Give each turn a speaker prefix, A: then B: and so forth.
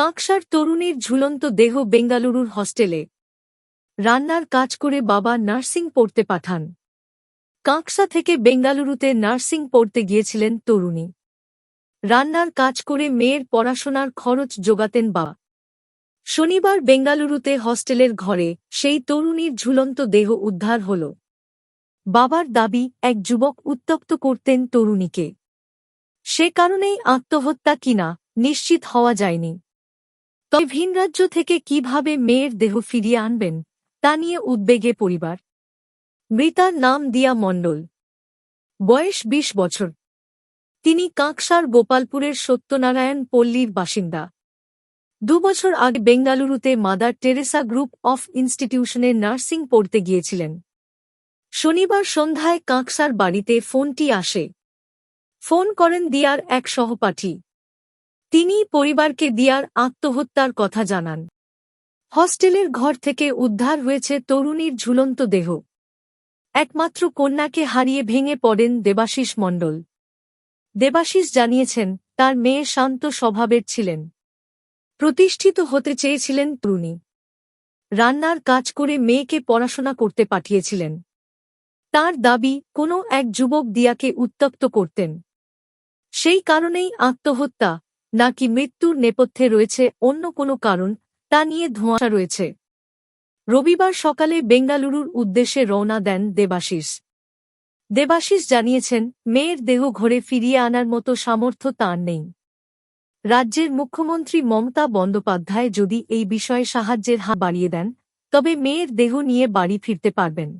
A: কাঁকসার তরুণীর ঝুলন্ত দেহ বেঙ্গালুরুর হস্টেলে। রান্নার কাজ করে বাবা নার্সিং পড়তে পাঠান। কাঁকসা থেকে বেঙ্গালুরুতে নার্সিং পড়তে গিয়েছিলেন তরুণী। রান্নার কাজ করে মেয়ের পড়াশোনার খরচ যোগাতেন বাবা। শনিবার বেঙ্গালুরুতে হস্টেলের ঘরে সেই তরুণীর ঝুলন্ত দেহ উদ্ধার হল। বাবার দাবি, এক যুবক উত্তপ্ত করতেন তরুণীকে। সে কারণেই আত্মহত্যা কিনা নিশ্চিত হওয়া যায়নি। তবে ভিনরাজ্য থেকে কীভাবে মেয়ের দেহ ফিরিয়ে আনবেন, তা নিয়ে উদ্বেগে পরিবার। মৃতার নাম দিয়া মণ্ডল। বয়স ২০ বছর। তিনি কাঁকসার গোপালপুরের সত্যনারায়ণ পল্লীর বাসিন্দা। দুবছর আগে বেঙ্গালুরুতে মাদার টেরেসা গ্রুপ অফ ইনস্টিটিউশনে নার্সিং পড়তে গিয়েছিলেন। শনিবার সন্ধ্যায় কাঁকসার বাড়িতে ফোনটি আসে। ফোন করেন দিয়ার এক সহপাঠী। তিনি পরিবারকে দিয়ার আত্মহত্যার কথা জানান। হস্টেলের ঘর থেকে উদ্ধার হয়েছে তরুণীর ঝুলন্ত দেহ। একমাত্র কন্যাকে হারিয়ে ভেঙে পড়েন দেবাশিস মণ্ডল। দেবাশিস জানিয়েছেন, তার মেয়ে শান্ত স্বভাবের ছিলেন। প্রতিষ্ঠিত হতে চেয়েছিলেন তরুণী। রান্নার কাজ করে মেয়েকে পড়াশোনা করতে পাঠিয়েছিলেন। তার দাবি, কোনো এক যুবক দিয়াকে উত্তপ্ত করতেন। সেই কারণেই আত্মহত্যা নাকি মৃত্যুর নেপথ্যে রয়েছে অন্য কোনো কারণ, তা নিয়ে ধোঁয়াশা রয়েছে। রবিবার সকালে বেঙ্গালুরুর উদ্দেশ্যে রওনা দেন দেবাশিস। দেবাশিস জানিয়েছেন, মেয়ের দেহ ঘরে ফিরিয়ে আনার মতো সামর্থ্য তাঁর নেই। রাজ্যের মুখ্যমন্ত্রী মমতা বন্দ্যোপাধ্যায় যদি এই বিষয়ে সাহায্যের হাত বাড়িয়ে দেন, তবে মেয়ের দেহ নিয়ে বাড়ি ফিরতে পারবেন।